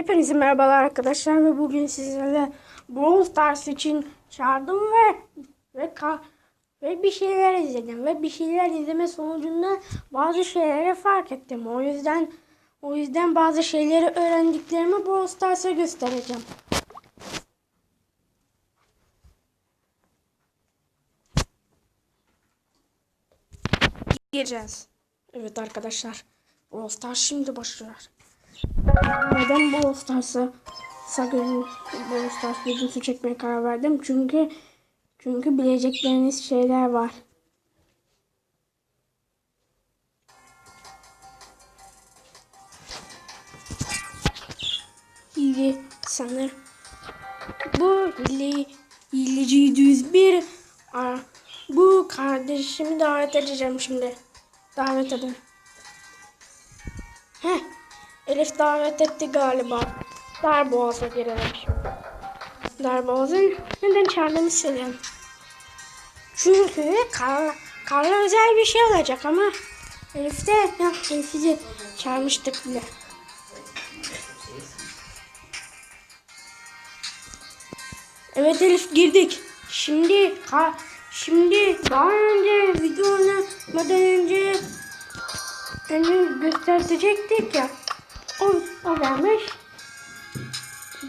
Hepinize merhabalar arkadaşlar ve bugün sizlerle Brawl Stars için çağırdım ve ve ka, ve bir şeyler izledim ve bir şeyler izleme sonucunda bazı şeyleri fark ettim. O yüzden o yüzden bazı şeyleri öğrendiklerimi Brawl Stars'a göstereceğim. Gireceğiz. Evet arkadaşlar. Brawl Stars şimdi başlıyor. Neden Brawl Stars'a Sagın Brawl Stars videosu çekmeye karar verdim? Çünkü çünkü bilecekleriniz şeyler var. Hile sanır. Bu hile hileci 701 Aa, bu kardeşimi davet edeceğim şimdi. Davet edin. Elif davet etti galiba. Darboğaz'a girelim şimdi. Darboğaz'ın neden çağırdığımı hissediyorum. Çünkü Karla, Karla özel bir şey olacak ama Elif de ya Elif'i de çağırmıştık bile. Evet Elif girdik. Şimdi ka, şimdi daha önce video oynamadan önce önce gösterecektik ya. O, o vermiş.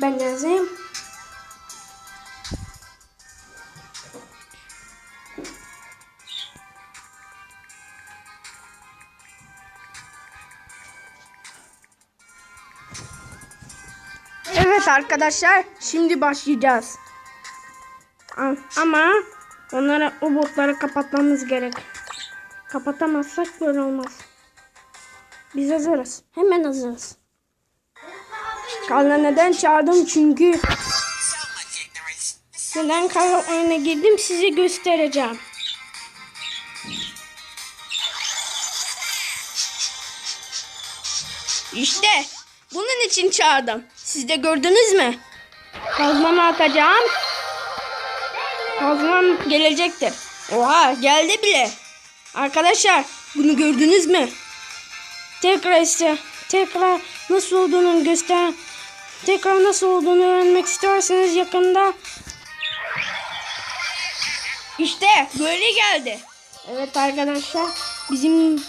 Ben yazayım. Evet arkadaşlar şimdi başlayacağız. Ama onlara o botları kapatmamız gerek. Kapatamazsak böyle olmaz. Biz hazırız. Hemen hazırız. Karla neden çağırdım çünkü neden Karla oyuna girdim size göstereceğim. İşte bunun için çağırdım. Siz de gördünüz mü? Kazmamı atacağım. Kazmam gelecektir. Oha geldi bile. Arkadaşlar bunu gördünüz mü? Tekrar ise tekrar nasıl olduğunu göster tekrar nasıl olduğunu öğrenmek isterseniz yakında işte böyle geldi. Evet arkadaşlar bizim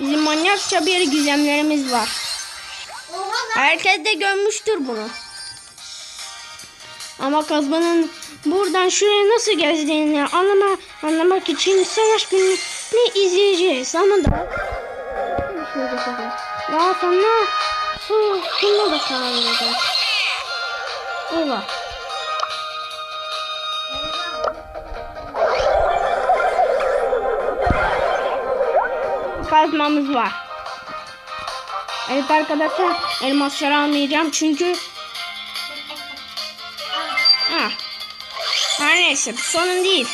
bizim manyakça bir gizemlerimiz var. Herkes de görmüştür bunu. Ama kazmanın buradan şuraya nasıl gezdiğini anlama, anlamak için savaş gününü izleyeceğiz. Ama da. Daha sonra bu şuna da vereceğiz. Eyvah. Kazmamız var. Evet arkadaşlar elmasları almayacağım çünkü ha. Her neyse sorun değil.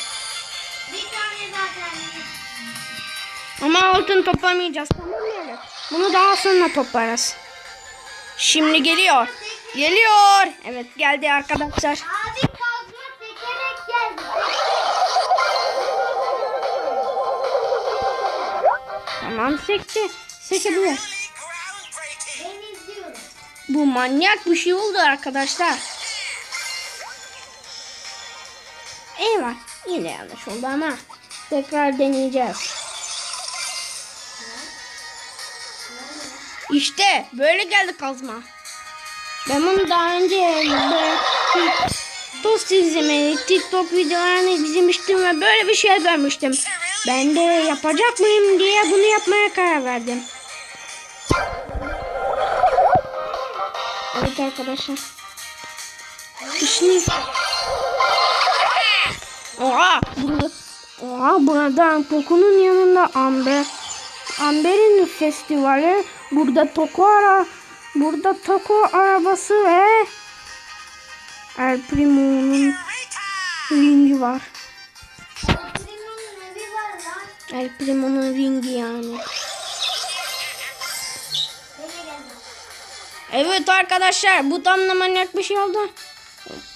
Ama altın toplamayacağız tamam mı? Bunu daha sonra toplarız. Şimdi geliyor. Geliyor. Evet geldi arkadaşlar. Tamam sekti. Sekebilir. Bu manyak bir şey oldu arkadaşlar. Eyvah. Yine yanlış oldu ama tekrar deneyeceğiz. İşte böyle geldi kazma. Ben bunu daha önce dost izlemeyi, TikTok videolarını izlemiştim ve böyle bir şey görmüştüm. Ben de yapacak mıyım diye bunu yapmaya karar verdim. Evet arkadaşlar. Şimdi Oha burada Oha burada Poco'nun yanında Amber Amber'in festivali burada Toko ara burada Toko arabası ve El Primo'nun ringi var. El Primo'nun ringi yani. Evet arkadaşlar bu tam da manyak bir şey oldu.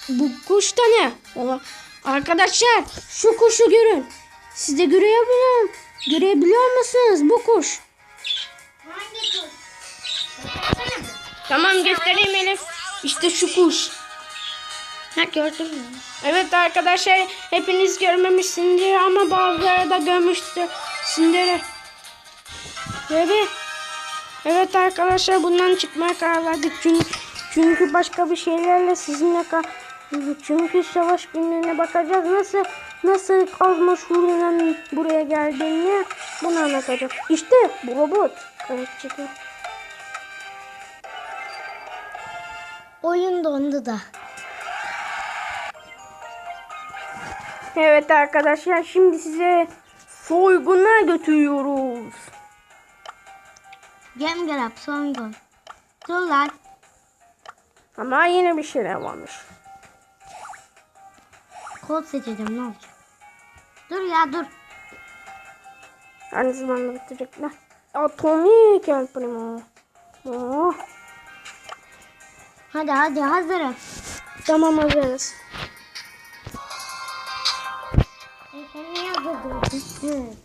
Bu kuş da ne? Arkadaşlar şu kuşu görün. Siz de görebiliyor, görebiliyor musunuz bu kuş? Tamam göstereyim Elif. İşte şu kuş. Ha gördün mü? Evet arkadaşlar hepiniz görmemişsindir ama bazıları da görmüştür. Evet. Evet arkadaşlar bundan çıkmaya karar verdik çünkü, çünkü başka bir şeylerle sizinle çünkü savaş günlerine bakacağız nasıl nasıl şuradan buraya geldiğini bunu anlatacak. İşte bu robot. Evet çıkıyor. Oyun dondu da. Evet arkadaşlar şimdi size soyguna götürüyoruz. Gem gelap soygun. Dur lan. Ama yine bir şeyler varmış. Kod seçeceğim ne olacak? Dur ya dur. Aynı zamanda bitirecekler. Atomik El Primo. Oh, Hadi hadi hazırım. tamam hazırız. E sen niye hazırdın?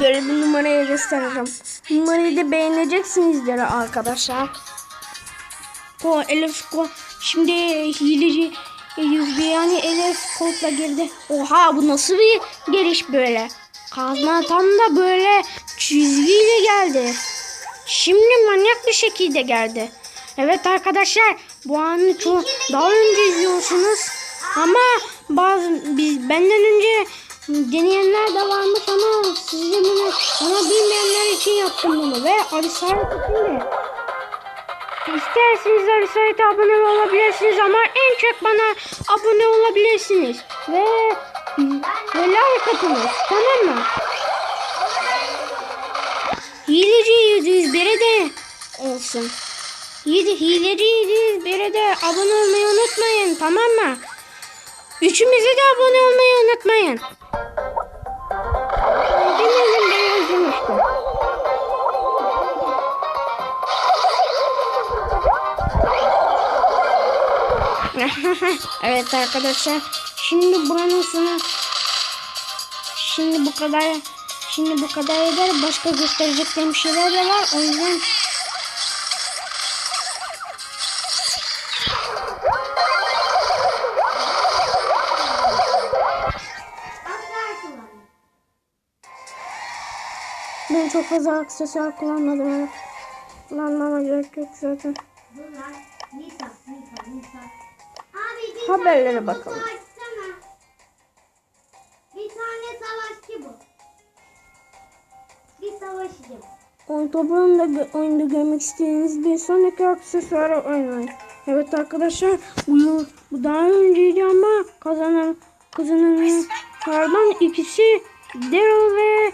Böyle bir numarayı göstereceğim. Numarayı da beğeneceksinizdir arkadaşlar. O Elif ko şimdi hileci yüzde yani Elif kodla girdi. Oha bu nasıl bir geliş böyle? Kazma tam da böyle çizgiyle geldi. Şimdi manyak bir şekilde geldi. Evet arkadaşlar bu anı çok daha önce izliyorsunuz. Ama bazı biz benden önce deneyenler de varmış ama sizce bunu ama bilmeyenler için yaptım bunu ve Arisayet için de. İsterseniz Arisayet'e abone olabilirsiniz ama en çok bana abone olabilirsiniz. Ve ve like atınız tamam mı? Hileci 701'e de olsun. Yedi hileci 701'e de abone olmayı unutmayın tamam mı? Üçümüze de abone olmayı unutmayın. Demedim ben işte. evet arkadaşlar. Şimdi buranın sonu Şimdi bu kadar Şimdi bu kadar eder. Başka göstereceklerim şeyler de var. O yüzden ben çok fazla aksesuar kullanmadım. Evet. Kullanmama gerek yok zaten. Haberlere bakalım. Savaşçı. Oyun toprağında gö- oyunda görmek istediğiniz bir sonraki aksesuarı oynayın. Evet arkadaşlar bu, yıl- bu daha önceydi ama kazanan kazananlardan ikisi Daryl ve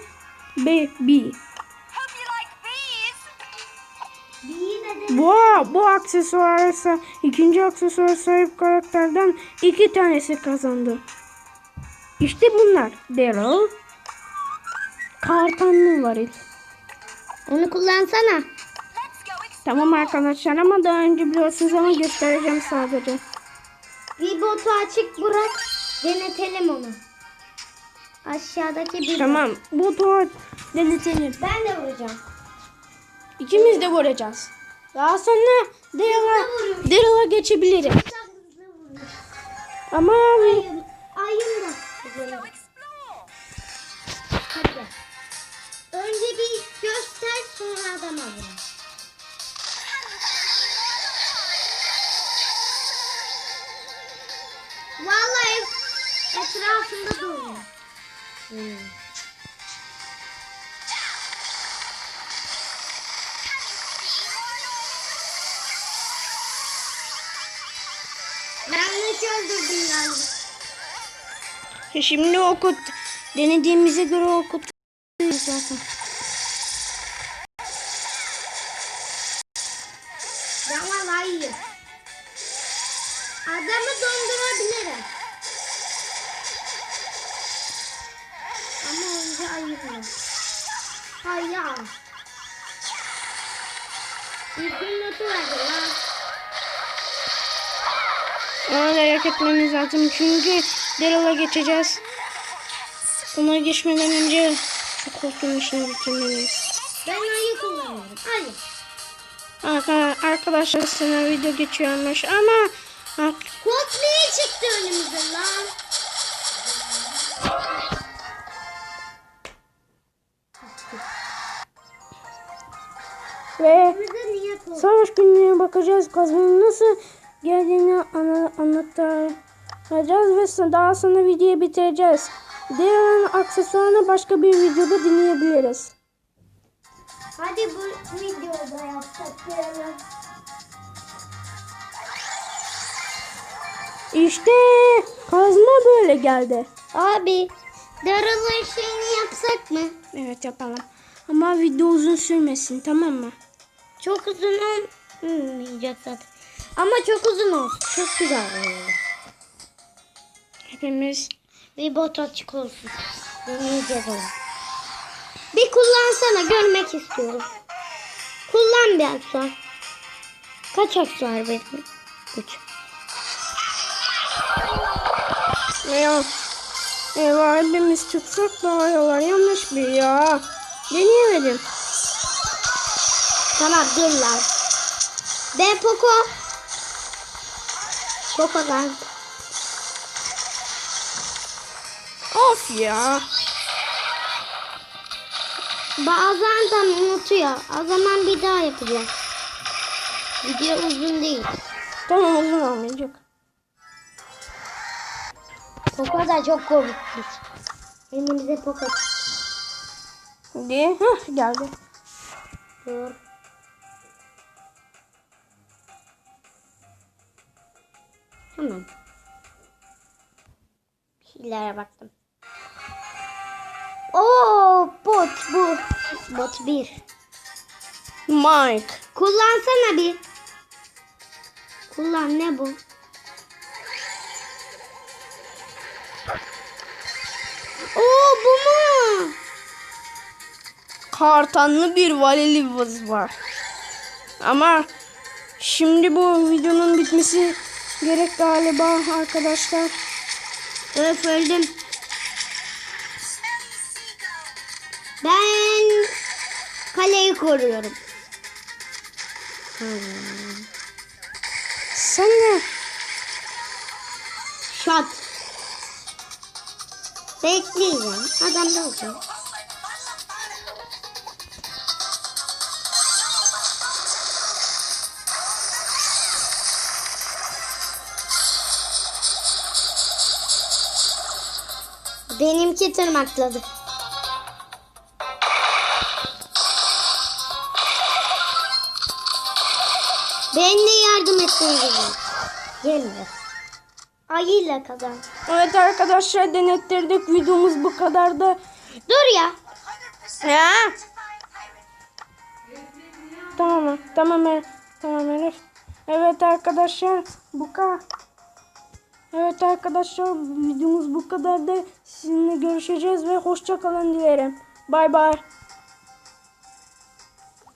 Baby. Bu, bu aksesuara ikinci aksesuara sahip karakterden iki tanesi kazandı. İşte bunlar. Daryl. Kartanlı varil. Onu kullansana. Tamam arkadaşlar ama daha önce biliyorsunuz ama göstereceğim sadece. Bir botu açık bırak. Denetelim onu. Aşağıdaki bir Tamam bu tuğ denetelim. Ben de vuracağım. İkimiz de vuracağız. Daha sonra Daryl'a. Daryl'a geçebilirim. Ama ayım da. Adama vur. Vallahi etrafında duruyor. Hmm. Yanlış öldürdüm galiba. şimdi o kod denediğimize göre o kod zaten. Ayırma. Hayır. İlkin notu verdi lan. Ona etmemiz lazım çünkü Daryl'a geçeceğiz. Ona geçmeden önce şu kostüm işini bitirmeliyiz. Ben ayı kullanıyorum. Ayı. Arka- Arkadaşlar sana video geçiyormuş ama Kod niye çıktı önümüze lan? Ve savaş günlüğüne bakacağız. Kazmanın nasıl geldiğini ana, anlatacağız ve daha sonra videoyu bitireceğiz. Diğer aksesuarını başka bir videoda dinleyebiliriz. Hadi bu videoda böyle. İşte kazma böyle geldi. Abi daralır şeyini yapsak mı? Evet yapalım. Ama video uzun sürmesin tamam mı? Çok uzun olmayacak zaten. Ama çok uzun olsun. Çok güzel olur. Hepimiz Bir bot açık olsun. Deneyeceğiz onu. Bir kullansana görmek istiyorum. Kullan bir aksuar. Kaç aksuar benim? Üç. ya eyvah hepimiz tutsak daha iyi olur. Yanlış bir ya. Deneyemedim. Tamam dur lan. Ben Poco. Poco lan. Of ya. Bazen tam unutuyor. O zaman bir daha yapacağım. Video uzun değil. Tamam uzun olmayacak. Poco da çok komikmiş. Elimize Poco Hadi. Hah geldi. Dur. Tamam. Bir şeylere baktım. Oo bot bu. Bot bir. Mike. Kullansana bir. Kullan ne bu? Oo bu mu? Kartanlı bir valilimiz var. Ama şimdi bu videonun bitmesi gerek galiba arkadaşlar. Öf öldüm. Ben kaleyi koruyorum. Sen ne? Shot. Bekleyeceğim. Adam da olacak. Benimki tırmakladı. Ben de yardım ettim gibi. Gelme. Ayıyla kazan. Evet arkadaşlar denettirdik. Videomuz bu kadardı. Dur ya. Ya. Tamam? Tamam Elif. Tamam Elif. Evet arkadaşlar bu kadar. Evet arkadaşlar videomuz bu kadardı. Sizinle görüşeceğiz ve hoşça kalın dilerim. Bay bay.